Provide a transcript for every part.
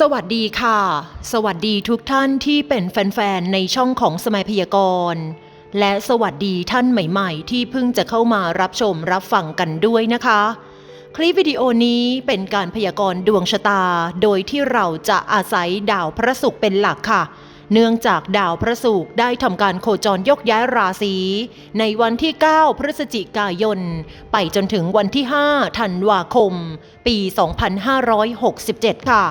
สวัสดีค่ะ สวัสดีทุกท่านที่เป็นแฟนๆ ในช่องของสมัยพยากรณ์ และสวัสดีท่านใหม่ๆ ที่เพิ่งจะเข้ามารับชมรับฟังกันด้วยนะคะ คลิปวิดีโอนี้เป็นการพยากรณ์ดวงชะตา โดยที่เราจะอาศัยดาวพระศุกร์เป็นหลักค่ะ เนื่องจากดาวพระศุกร์ได้ทำการโคจรยกย้ายราศีในวันที่ 9 พฤศจิกายน ไปจนถึงวันที่ 5 ธันวาคม ปี 2567 ค่ะ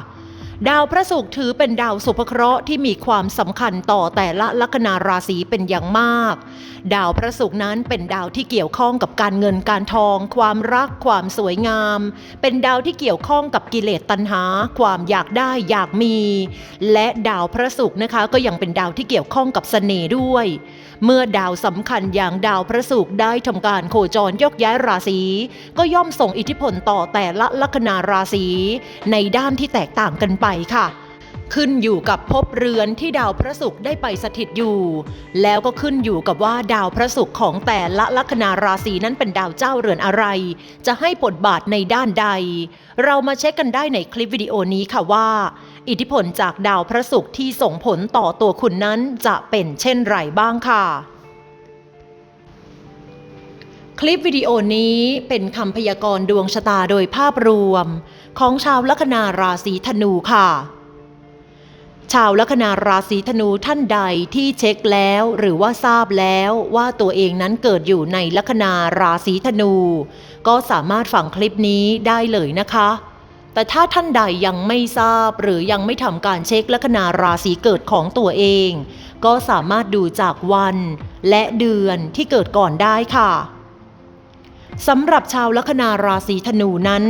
ดาวพระศุกร์ถือเป็นดาวสุภเคราะห์ที่มีความสำคัญต่อแต่ละลัคนาราศีเป็นอย่างมาก ดาวพระศุกร์นั้นเป็นดาวที่เกี่ยวข้องกับการเงินการทอง ความรัก ความสวยงาม เป็นดาวที่เกี่ยวข้องกับกิเลสตัณหา ความอยากได้อยากมี และดาวพระศุกร์นะคะก็ยังเป็นดาวที่เกี่ยวข้องกับเสน่ห์ด้วย เมื่อดาวสำคัญอย่างดาวพระศุกร์ได้ทำการโคจรยกย้ายราศีก็ย่อมส่งอิทธิพลต่อแต่ละลัคนาราศีในด้านที่แตกต่างกันไปค่ะ ขึ้นอยู่กับภพเรือนที่ดาวพระศุกร์ได้ไปสถิตอยู่ แล้วก็ขึ้นอยู่กับว่าดาวพระศุกร์ของแต่ละลัคนาราศีนั้นเป็นดาวเจ้าเรือนอะไร จะให้บทบาทในด้านใด เรามาเช็คกันได้ในคลิปวิดีโอนี้ค่ะว่า อิทธิพลจากดาวพระศุกร์ที่ส่งผลต่อตัวคุณนั้นจะเป็นเช่นไรบ้างค่ะ คลิปวิดีโอนี้เป็นคำพยากรณ์ดวงชะตาโดยภาพรวม ของชาวลัคนาราศีธนูค่ะ ชาวลัคนาราศีธนูท่านใดที่เช็คแล้วหรือว่าทราบแล้วว่าตัวเองนั้นเกิดอยู่ในลัคนาราศีธนู ก็สามารถฟังคลิปนี้ได้เลยนะคะ แต่ถ้าท่านใดยังไม่ทราบหรือยังไม่ทำการเช็คลัคนาราศีเกิดของตัวเอง ก็สามารถดูจากวันและเดือนที่เกิดก่อนได้ค่ะ สำหรับชาวลัคนาราศีธนูนั้น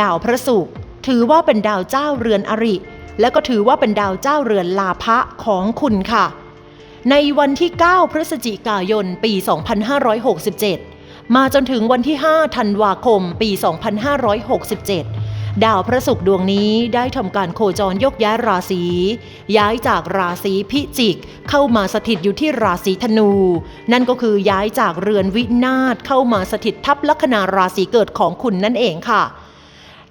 ดาวพระศุกร์ถือว่าเป็นดาวเจ้าเรือนอริ และก็ถือว่าเป็นดาวเจ้าเรือนลาภะของคุณค่ะ ในวันที่ 9 พฤศจิกายน ปี 2567 มาจนถึงวันที่ 5 ธันวาคม ปี 2567 ดาวพระศุกร์ดวงนี้ได้ทำการโคจรยกย้ายราศี ย้ายจากราศีพิจิก เข้ามาสถิตอยู่ที่ราศีธนู นั่นก็คือย้ายจากเรือนวินาศเข้ามาสถิตทับลัคนาราศีเกิดของคุณนั่นเองค่ะ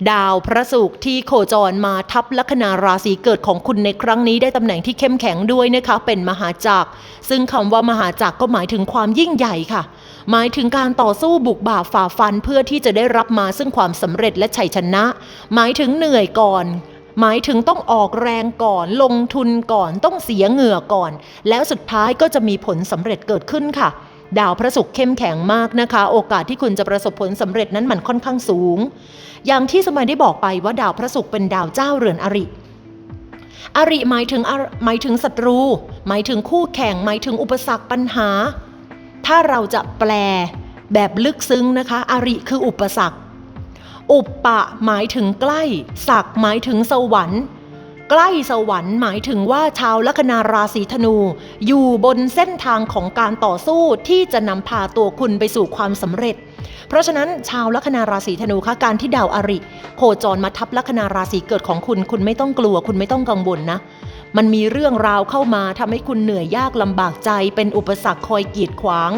ดาวพระศุกร์ที่โคจรมาทับลัคนาราศีเกิดของคุณในครั้งนี้ได้ตำแหน่งที่เข้มแข็งด้วยนะคะเป็นมหาจักรซึ่งคำว่ามหาจักรก็หมายถึงความยิ่งใหญ่ค่ะ หมายถึงการต่อสู้บุกบ่าฝ่าฟันเพื่อที่จะได้รับมาซึ่งความสำเร็จและชัยชนะ หมายถึงเหนื่อยก่อนหมายถึงต้องออกแรงก่อนลงทุนก่อนต้องเสียเหงื่อก่อน แล้วสุดท้ายก็จะมีผลสำเร็จเกิดขึ้นค่ะ ดาวพระศุกร์เข้มแข็งมากนะคะ โอกาสที่คุณจะประสบผลสำเร็จนั้นมันค่อนข้างสูง อย่างที่สมัยได้บอกไปว่าดาวพระศุกร์เป็นดาวเจ้าเรือนอริอริหมายถึงหมายถึงศัตรู หมายถึงคู่แข่ง หมายถึงอุปสรรคปัญหา ถ้าเราจะแปลแบบลึกซึ้งนะคะ อริคืออุปสรรค อุปปะหมายถึงใกล้ ศักหมายถึงสวรรค์ใกล้สวรรค์หมายถึงว่าชาวลัคนาราศีธนู อยู่บนเส้นทางของการต่อสู้ที่จะนำพาตัวคุณไปสู่ความสำเร็จ เพราะฉะนั้นชาวลัคนาราศีธนูคะการที่ดาวอริ โคจรมาทับลัคนาราศีเกิดของคุณ คุณไม่ต้องกลัว คุณไม่ต้องกังวลนะ มันมีเรื่องราวเข้ามาทำให้คุณเหนื่อยยากลำบากใจ เป็นอุปสรรคคอยกีดขวาง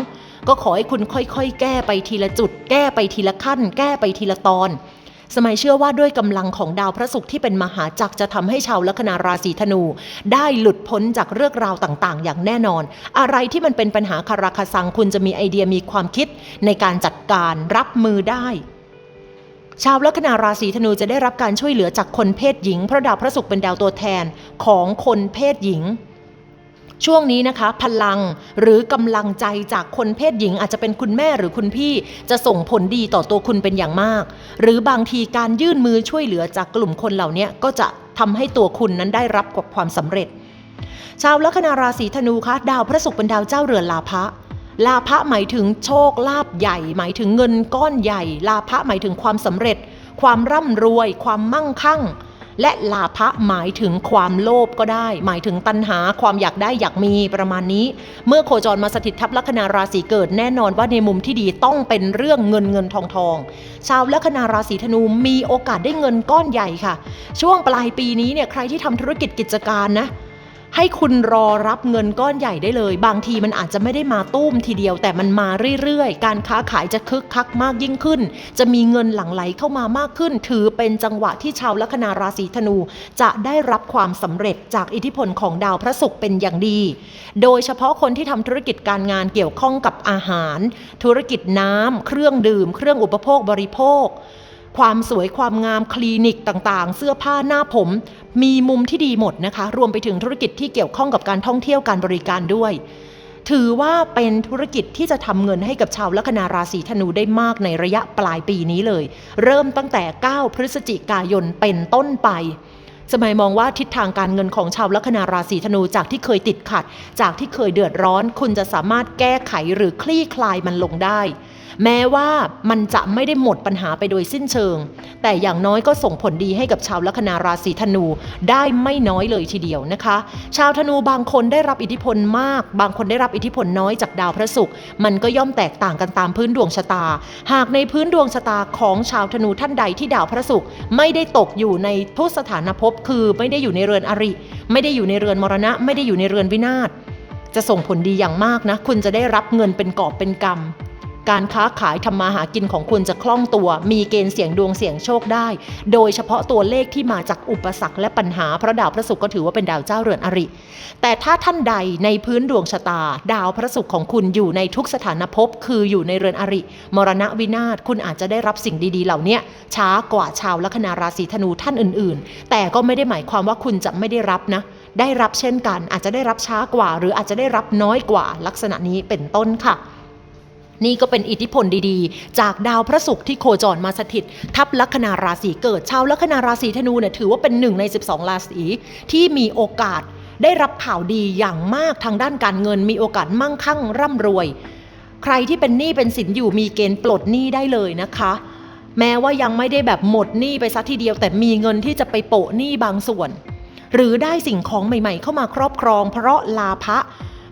ก็ขอให้คุณค่อยๆ แก้ไปทีละจุด แก้ไปทีละขั้น แก้ไปทีละตอน สมัยเชื่อว่าด้วยกำลังของดาวพระศุกร์ที่เป็นมหาจักรจะทำให้ชาวลัคนาราศีธนู ได้หลุดพ้นจากเรื่องราวต่างๆ อย่างแน่นอน อะไรที่มันเป็นปัญหาคาราคาซังคุณจะมีไอเดียมีความคิดในการจัดการรับมือได้ ชาวลัคนาราศีธนูจะได้รับการช่วยเหลือจากคนเพศหญิง เพราะดาวพระศุกร์เป็นดาวตัวแทนของคนเพศหญิง ช่วงนี้นะคะ พลังหรือกำลังใจจากคนเพศหญิง อาจจะเป็นคุณแม่หรือคุณพี่จะส่งผลดีต่อตัวคุณเป็นอย่างมาก หรือบางทีการยื่นมือช่วยเหลือจากกลุ่มคนเหล่านี้ก็จะทำให้ตัวคุณนั้นได้รับกับความสำเร็จ ชาวลัคนาราศีธนูคะดาวพระศุกร์เป็นดาวเจ้าเรือนลาภะ ลาภะหมายถึงโชคลาภใหญ่ หมายถึงเงินก้อนใหญ่ ลาภะหมายถึงความสำเร็จ ความร่ำรวย ความมั่งคั่ง และลาภะหมายถึงความโลภก็ได้ หมายถึงตัณหาความอยากได้อยากมีประมาณนี้ เมื่อโคจรมาสถิตทับลัคนาราศีเกิดแน่นอนว่าในมุมที่ดีต้องเป็นเรื่องเงินเงินทองทองชาวลัคนาราศีธนูมีโอกาสได้เงินก้อนใหญ่ค่ะ ช่วงปลายปีนี้เนี่ยใครที่ทำธุรกิจกิจการนะ ให้คุณรอรับเงินก้อนใหญ่ได้เลย บางทีมันอาจจะไม่ได้มาตุ้มทีเดียว แต่มันมาเรื่อยๆ การค้าขายจะคึกคักมากยิ่งขึ้น จะมีเงินหลั่งไหลเข้ามามากขึ้น ถือเป็นจังหวะที่ชาวลัคนาราศีธนู จะได้รับความสำเร็จจากอิทธิพลของดาวพระศุกร์เป็นอย่างดี โดยเฉพาะคนที่ทำธุรกิจการงานเกี่ยวข้องกับอาหาร ธุรกิจน้ำเครื่องดื่ม เครื่องอุปโภคบริโภคความสวยความงามคลินิกต่างๆ เสื้อผ้าหน้าผม มีมุมที่ดีหมดนะคะ รวมไปถึงธุรกิจที่เกี่ยวข้องกับการท่องเที่ยวการบริการด้วย ถือว่าเป็นธุรกิจที่จะทำเงินให้กับชาวลัคนาราศีธนูได้มากในระยะปลายปีนี้เลย เริ่มตั้งแต่ 9 พฤศจิกายนเป็นต้นไปสมัยมองว่าทิศทางการเงินของชาวลัคนาราศีธนูจากที่เคยติดขัด จากที่เคยเดือดร้อน คุณจะสามารถแก้ไขหรือคลี่คลายมันลงได้ แม้ว่ามันจะไม่ได้หมดปัญหาไปโดยสิ้นเชิง แต่อย่างน้อยก็ส่งผลดีให้กับชาวลัคนาราศีธนูได้ไม่น้อยเลยทีเดียวนะคะ ชาวธนูบางคนได้รับอิทธิพลมาก บางคนได้รับอิทธิพลน้อยจากดาวพระศุกร์มันก็ย่อมแตกต่างกันตามพื้นดวงชะตา หากในพื้นดวงชะตาของชาวธนูท่านใดที่ดาวพระศุกร์ไม่ได้ตกอยู่ในทุสถานภพคือไม่ได้อยู่ในเรือนอริ ไม่ได้อยู่ในเรือนมรณะ ไม่ได้อยู่ในเรือนวินาศจะส่งผลดีอย่างมากนะ คุณจะได้รับเงินเป็นกอบเป็นกำ การค้าขายทำมาหากินของคุณจะคล่องตัว มีเกณฑ์เสี่ยงดวงเสี่ยงโชคได้ โดยเฉพาะตัวเลขที่มาจากอุปสรรคและปัญหาเพราะดาวพระศุกร์ก็ถือว่าเป็นดาวเจ้าเรือนอริ แต่ถ้าท่านใดในพื้นดวงชะตา ดาวพระศุกร์ของคุณอยู่ในทุกสถานภพคืออยู่ในเรือนอริ มรณะวินาศคุณอาจจะได้รับสิ่งดีๆ เหล่านี้ช้ากว่าชาวลัคนาราศีธนูท่านอื่น ๆ แต่ก็ไม่ได้หมายความว่าคุณจะไม่ได้รับนะได้รับเช่นกันอาจจะได้รับช้ากว่า หรืออาจจะได้รับน้อยกว่าลักษณะนี้เป็นต้นค่ะ นี่ก็เป็นอิทธิพลดีๆ จากดาวพระศุกร์ที่โคจรมาสถิต ทับลัคนาราศีเกิด ชาวลัคนาราศีธนูเนี่ยถือว่าเป็นหนึ่งใน 12 ราศีที่มีโอกาสได้รับข่าวดีอย่างมากทางด้านการเงิน มีโอกาสมั่งคั่งร่ำรวย ใครที่เป็นหนี้เป็นสินอยู่มีเกณฑ์ปลดหนี้ได้เลยนะคะ แม้ว่ายังไม่ได้แบบหมดหนี้ไปซะทีเดียว แต่มีเงินที่จะไปโปะหนี้บางส่วน หรือได้สิ่งของใหม่ ๆ เข้ามาครอบครอง เพราะลาภะ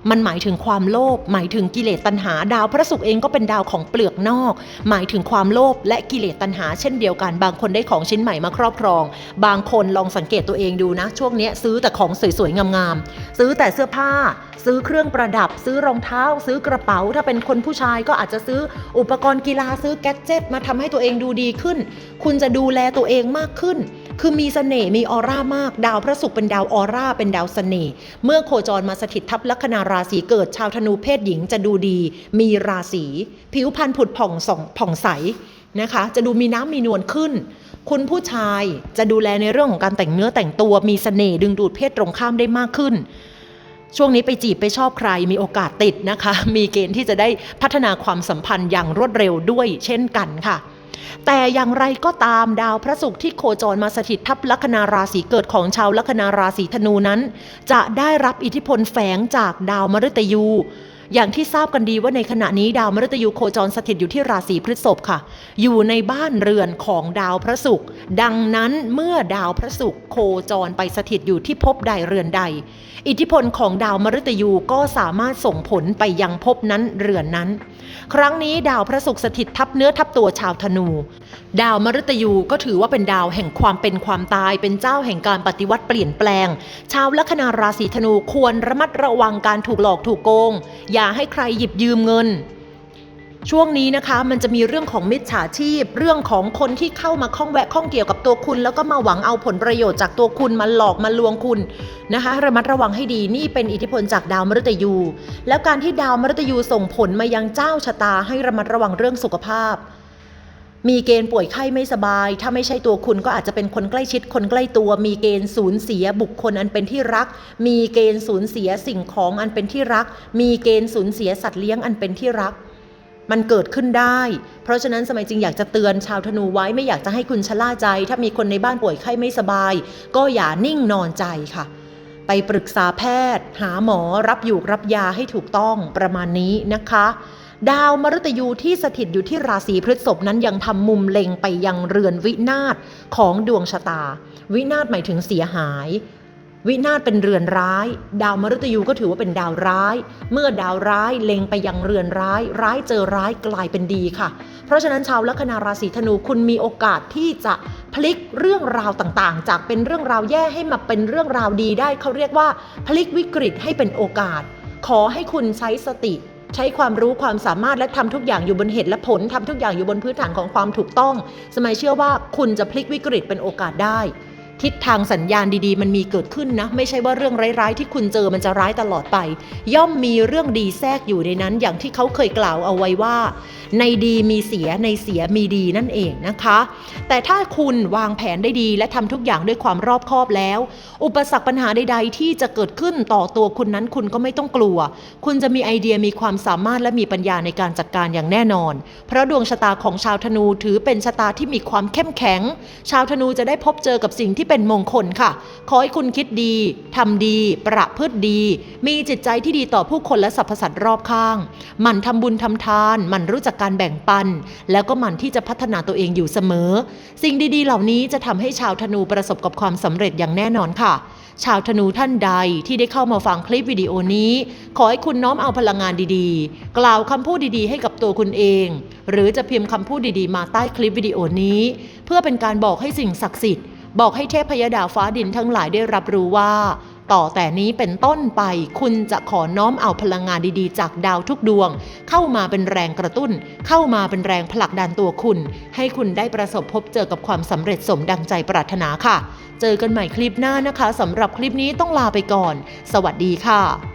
มันหมายถึงความโลภหมายถึงกิเลสตัณหา ดาวพระศุกร์เองก็เป็นดาวของเปลือกนอก หมายถึงความโลภและกิเลสตัณหา เช่นเดียวกัน บางคนได้ของชิ้นใหม่มาครอบครอง บางคนลองสังเกตตัวเองดูนะ ช่วงนี้ซื้อแต่ของสวยๆงามๆซื้อแต่เสื้อผ้า ซื้อเครื่องประดับ ซื้อรองเท้า ซื้อกระเป๋า ถ้าเป็นคนผู้ชายก็อาจจะซื้ออุปกรณ์กีฬาซื้อแกดเจิตมาทำให้ตัวเองดูดีขึ้น คุณจะดูแลตัวเองมากขึ้น คือมีเสน่ห์มีออร่ามาก ดาวพระศุกร์เป็นดาวออร่าเป็นดาวเสน่ห์เมื่อโคจรมาสถิตทับลัคนาราศีเกิดชาวธนูเพศหญิงจะดูดี มีราศีผิวพรรณผุดผ่องส่องผ่องใสนะคะ จะดูมีน้ำมีนวลขึ้น คุณผู้ชายจะดูแลในเรื่องของการแต่งเนื้อแต่งตัวมีเสน่ห์ดึงดูดเพศตรงข้ามได้มากขึ้นช่วงนี้ไปจีบไปชอบใครมีโอกาสติดนะคะ มีเกณฑ์ที่จะได้พัฒนาความสัมพันธ์อย่างรวดเร็วด้วยเช่นกันค่ะ แต่อย่างไรก็ตามดาวพระศุกร์ที่โคจรมาสถิตทับลัคนาราศีเกิดของชาวลัคนาราศีธนูนั้น จะได้รับอิทธิพลแฝงจากดาวมฤตยู อย่างที่ทราบกันดีว่าในขณะนี้ดาวมฤตยูโคจรสถิตอยู่ที่ราศีพฤษภค่ะ อยู่ในบ้านเรือนของดาวพระศุกร์ดังนั้นเมื่อดาวพระศุกร์โคจรไปสถิตอยู่ที่ภพใดเรือนใด อิทธิพลของดาวมฤตยูก็สามารถส่งผลไปยังภพนั้นเรือนนั้น ครั้งนี้ดาวพระศุกร์สถิตทับเนื้อทับตัวชาวธนู ดาวมฤตยูก็ถือว่าเป็นดาวแห่งความเป็นความตาย เป็นเจ้าแห่งการปฏิวัติเปลี่ยนแปลง ชาวลัคนาราศีธนูควรระมัดระวังการถูกหลอกถูกโกงอย่าาให้ใครหยิบยืมเงิน ช่วงนี้นะคะมันจะมีเรื่องของมิจฉาชีพ เรื่องของคนที่เข้ามาข้องแวะข้องเกี่ยวกับตัวคุณ แล้วก็มาหวังเอาผลประโยชน์จากตัวคุณมาหลอกมาลวงคุณนะคะระมัดระวังให้ดีนี่เป็นอิทธิพลจากดาวมฤตยู แล้วการที่ดาวมฤตยูส่งผลมายังเจ้าชะตาให้ระมัดระวังเรื่องสุขภาพ มีเกณฑ์ป่วยไข้ไม่สบาย ถ้าไม่ใช่ตัวคุณก็อาจจะเป็นคนใกล้ชิดคนใกล้ตัว มีเกณฑ์สูญเสียบุคคลอันเป็นที่รัก มีเกณฑ์สูญเสียสิ่งของอันเป็นที่รัก มีเกณฑ์สูญเสียสัตว์เลี้ยงอันเป็นที่รัก มันเกิดขึ้นได้ เพราะฉะนั้นสมัยจริงอยากจะเตือนชาวธนูไว้ไม่อยากจะให้คุณชะล่าใจ ถ้ามีคนในบ้านป่วยไข้ไม่สบาย ก็อย่านิ่งนอนใจค่ะ ไปปรึกษาแพทย์ หาหมอรับอยู่รับยาให้ถูกต้องประมาณนี้นะคะ ดาวมฤตยูที่สถิตอยู่ที่ราศีพฤษภนั้นยังทำมุมเล็งไปยังเรือนวินาศของดวงชะตา วินาศหมายถึงเสียหาย วินาศเป็นเรือนร้าย ดาวมฤตยูก็ถือว่าเป็นดาวร้าย เมื่อดาวร้ายเล็งไปยังเรือนร้าย ร้ายเจอร้ายกลายเป็นดีค่ะ เพราะฉะนั้นชาวลัคนาราศีธนูคุณมีโอกาสที่จะพลิกเรื่องราวต่างๆ จากเป็นเรื่องราวแย่ให้มาเป็นเรื่องราวดีได้เขาเรียกว่า พลิกวิกฤตให้เป็นโอกาส ขอให้คุณใช้สติ ใช้ความรู้ความสามารถและทำทุกอย่างอยู่บนเหตุและผลทำทุกอย่างอยู่บนพื้นฐานของความถูกต้อง สมัยเชื่อว่าคุณจะพลิกวิกฤตเป็นโอกาสได้ ทิศทางสัญญาณดีๆ มันมีเกิดขึ้นนะ ไม่ใช่ว่าเรื่องร้ายๆที่คุณเจอมันจะร้ายตลอดไป ย่อมมีเรื่องดีแทรกอยู่ในนั้น อย่างที่เขาเคยกล่าวเอาไว้ว่า ในดีมีเสียในเสียมีดีนั่นเองนะคะ แต่ถ้าคุณวางแผนได้ดี และทำทุกอย่างด้วยความรอบคอบแล้ว อุปสรรคปัญหาใด ๆ ที่จะเกิดขึ้นต่อตัวคุณนั้นคุณก็ไม่ต้องกลัว คุณจะมีไอเดียมีความสามารถและมีปัญญาในการจัดการอย่างแน่นอน เพราะดวงชะตาของชาวธนูถือเป็นชะตาที่มีความเข้มแข็ง ชาวธนูจะได้พบเจอกับสิ่งที่เป็นมงคลค่ะ ขอให้คุณคิดดีทำดี ประพฤติดี มีจิตใจที่ดีต่อผู้คนและสรรพสัตว์รอบข้าง มันทำบุญทำทาน มันรู้จักการแบ่งปัน แล้วก็มันที่จะพัฒนาตัวเองอยู่เสมอ สิ่งดี ๆ เหล่านี้จะทำให้ชาวธนูประสบกับความสำเร็จอย่างแน่นอนค่ะ ชาวธนูท่านใดที่ได้เข้ามาฟังคลิปวิดีโอนี้ ขอให้คุณน้อมเอาพลังงานดีๆ กล่าวคำพูดดีๆ ให้กับตัวคุณเอง หรือจะพิมพ์คำพูดดีๆ มาใต้คลิปวิดีโอนี้ เพื่อเป็นการบอกให้สิ่งศักดิ์สิทธิ์ บอกให้เทพยดาฟ้าดินทั้งหลายได้รับรู้ว่า ต่อแต่นี้เป็นต้นไปคุณจะขอน้อมเอาพลังงานดีๆ จากดาวทุกดวง เข้ามาเป็นแรงกระตุ้น เข้ามาเป็นแรงผลักดันตัวคุณ ให้คุณได้ประสบพบเจอกับความสำเร็จสมดังใจปรารถนาค่ะ เจอกันใหม่คลิปหน้านะคะสำหรับคลิปนี้ต้องลาไปก่อน สวัสดีค่ะ